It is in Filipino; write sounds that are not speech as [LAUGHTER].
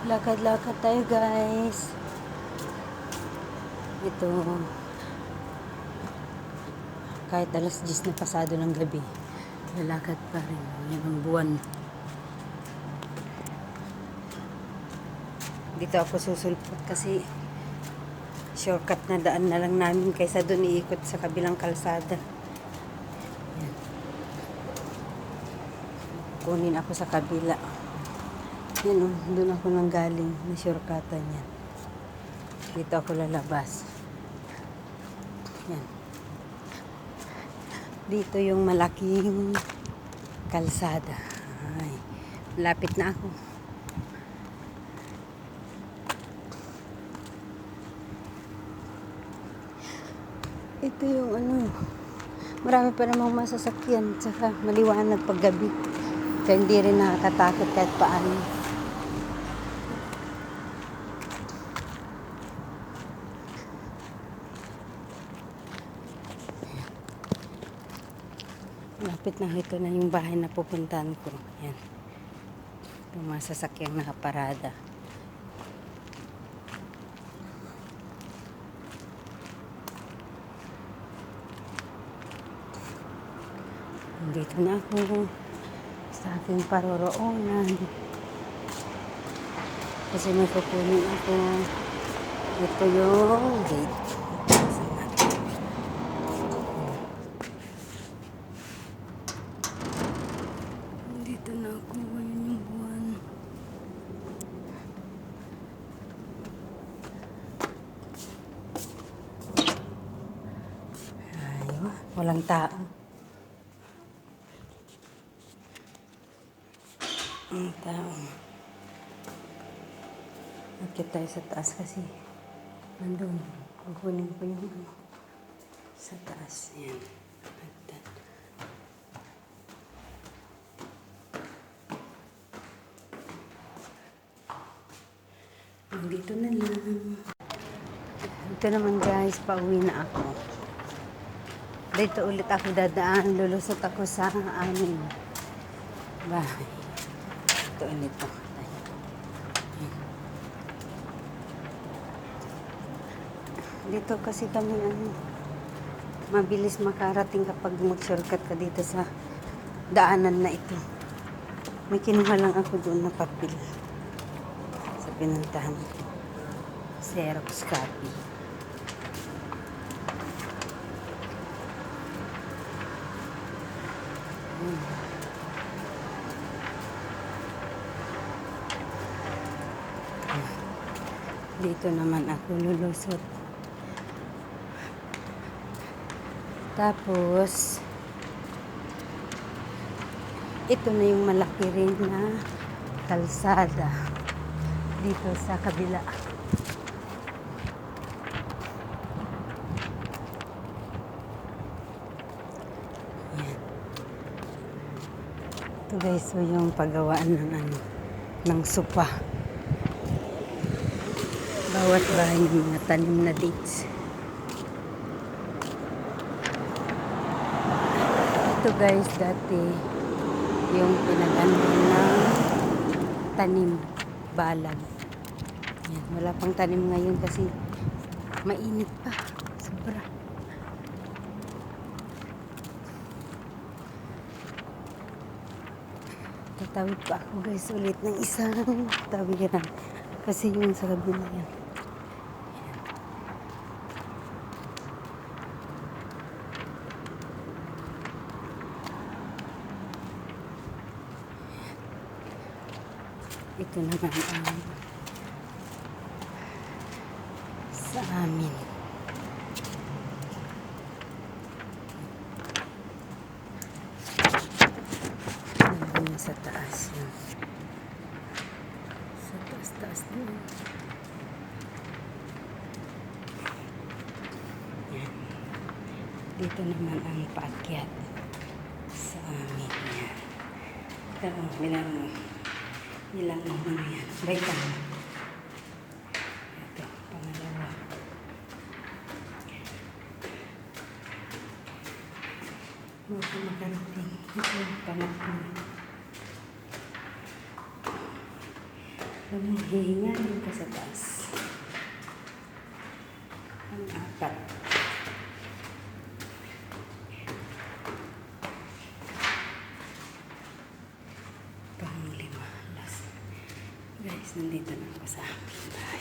Lakad-lakad tayo guys. Ito. Kahit alas 10 na pasado ng gabi. Lalakad pa rin. Yan ang buwan. Dito ako susulpot kasi shortcut na daan na lang namin kaysa doon iikot sa kabilang kalsada. Yan. Kunin ako sa kabila. Yan o, doon ako nang galing na shortcutan yan. Dito ako lalabas. Yan. Dito yung malaking kalsada. Ay, lapit na ako. Ito yung ano, marami pa namang masasakyan, tsaka maliwanag pag gabi. Kaya hindi rin nakakatakot kahit paano. Lapit na ito na yung bahay na pupuntahan ko. Yan. Yung mga sasakyang nakaparada. Dito na ako sa aking paroroonan. Kasi may kukunin ako. Ito yung gate. Dito na ako ngayon yung buwan. Ayun, walang tao. Ang tao. Akit tayo sa taas kasi nandun. Kukunin ko yung ano, sa taas. Yan. Hagdan. Dito na lang. Ito naman guys, pauwi na ako. Dito ulit ako dadaan. Lulusot ako sa amin. Bahay. Ito ulit ako. Dito kasi kami ano, mabilis makarating kapag mag-shortcut ka dito sa daanan na ito. May kinuha lang ako doon na papel sa pinuntahan ko. Xerox copy. Dito naman ako lulusot. Tapos, ito na yung malaki rin na kalsada dito sa kabila. Ito guys, so yung paggawaan ng ano, ng sopa. Bawat bahay ng mga tanim na dates. Ito guys, dati yung pinagano ng tanim, balag. Yan, wala pang tanim ngayon kasi mainit pa. Tatawid pa ako guys ulit ng isang [LAUGHS] tawiran. Kasi yung sa gabi na yan. Ito naman ang sa amin. Nandun sa taas yun. Sa taas-taas din. Yan. Dito naman ang paakyat sa amin. Yan. Ito, bilang Ilang ano yan? Baitang. Ito, pangalawa. Baka makarating. Ito, pangatlo. Alam mo, hihingalin ka sa taas. Ang apat. Guys, nandito na ako sa aking bahay.